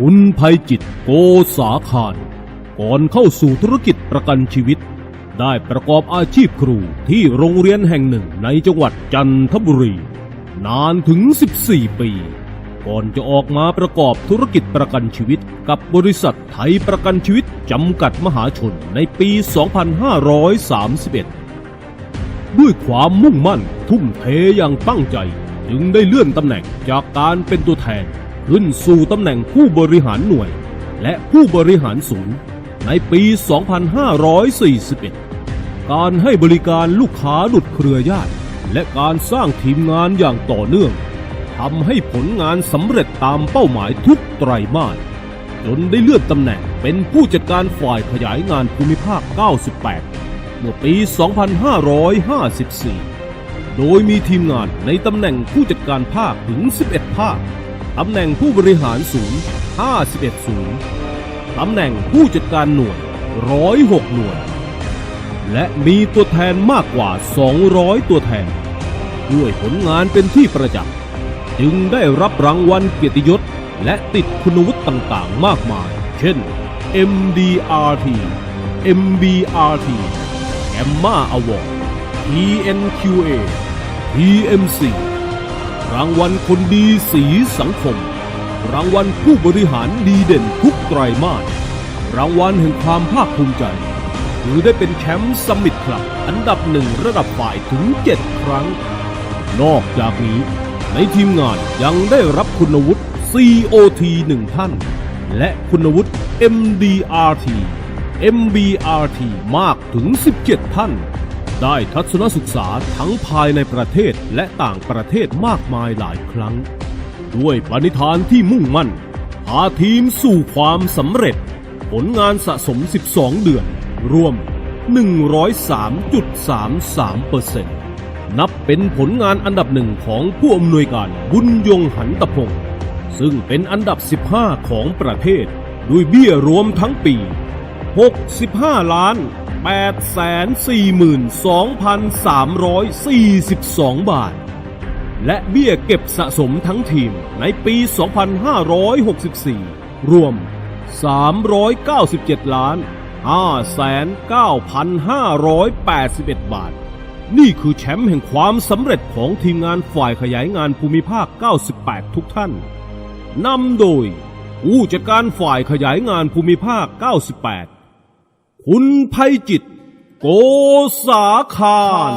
คุณภัยจิตโกษาคาร ก่อนเข้าสู่ธุรกิจประกันชีวิต ได้ประกอบอาชีพครูที่โรงเรียนแห่งหนึ่งในจังหวัดจันทบุรี นานถึง 14 ปี ก่อนจะออกมาประกอบธุรกิจประกันชีวิตกับบริษัทไทยประกันชีวิตจำกัดมหาชนในปี 2531ด้วยความมุ่งมั่นทุ่มเทอย่างตั้งใจ จึงได้เลื่อนตำแหน่งจากการเป็นตัวแทน ขึ้นสู่ตำแหน่งผู้บริหารหน่วย และผู้บริหารศูนย์ ในปี 2541 การให้บริการลูกค้าดุดเครือญาติ และการสร้างทีมงานอย่างต่อเนื่องทำให้ผลงานสำเร็จตามเป้าหมายทุกไตรมาสจนได้เลื่อนตำแหน่งเป็นผู้จัดการฝ่ายขยายงานภูมิภาค 98 เมื่อปี 2554 โดยมีทีมงานในตำแหน่งผู้จัดการภาคถึง 11 ภาค ตำแหน่งผู้บริหารศูนย์ 51 ศูนย์ ตำแหน่งผู้จัดการหน่วย 106 หน่วย และมีตัวแทนมากกว่า 200 ตัวแทน ด้วยผลงานเป็นที่ประจักษ์ จึงได้รับรางวัลเกียรติยศ และติดคุณวุฒิต่างๆ มากมาย เช่น MDRT MBRT Gamma Award TNQA TMC รางวัลคนดีสีสังคม รางวัลผู้บริหารดีเด่นทุกไตรมาสรางวัลแห่งความภาคภูมิใจคือได้เป็นแชมป์สมิตคลับ อันดับหนึ่งระดับฝ่ายถึง 7 ครั้ง นอกจากนี้ ในทีมงานยังได้รับคุณวุฒิ COT 1 ท่าน และคุณวุฒิ MDRT MBRT มากถึง 17 ท่าน ได้ทัศนศึกษาทั้งภายในประเทศและต่างประเทศมากมายหลายครั้ง ด้วยปณิธานที่มุ่งมั่น พาทีมสู่ความสำเร็จ ผลงานสะสม 12 เดือน รวม 103.33%นับเป็นผลงานอันดับหนึ่งของผู้อำนวยการบุญยงหันตพงศ์ซึ่งเป็นอันดับ 15 ของประเทศ ด้วยเบี้ยรวมทั้งปี 65 ล้าน 842,342 บาท และเบี้ยเก็บสะสมทั้งทีมในปี 2564 รวม 397 ล้าน 5,9581 บาท นี่คือแชมป์แห่งความสำเร็จของทีมงานฝ่ายขยายงานภูมิภาค 98 ทุกท่าน นำโดย ผู้จัดการฝ่ายขยายงานภูมิภาค 98 คุณภัยจิต โกษาคาร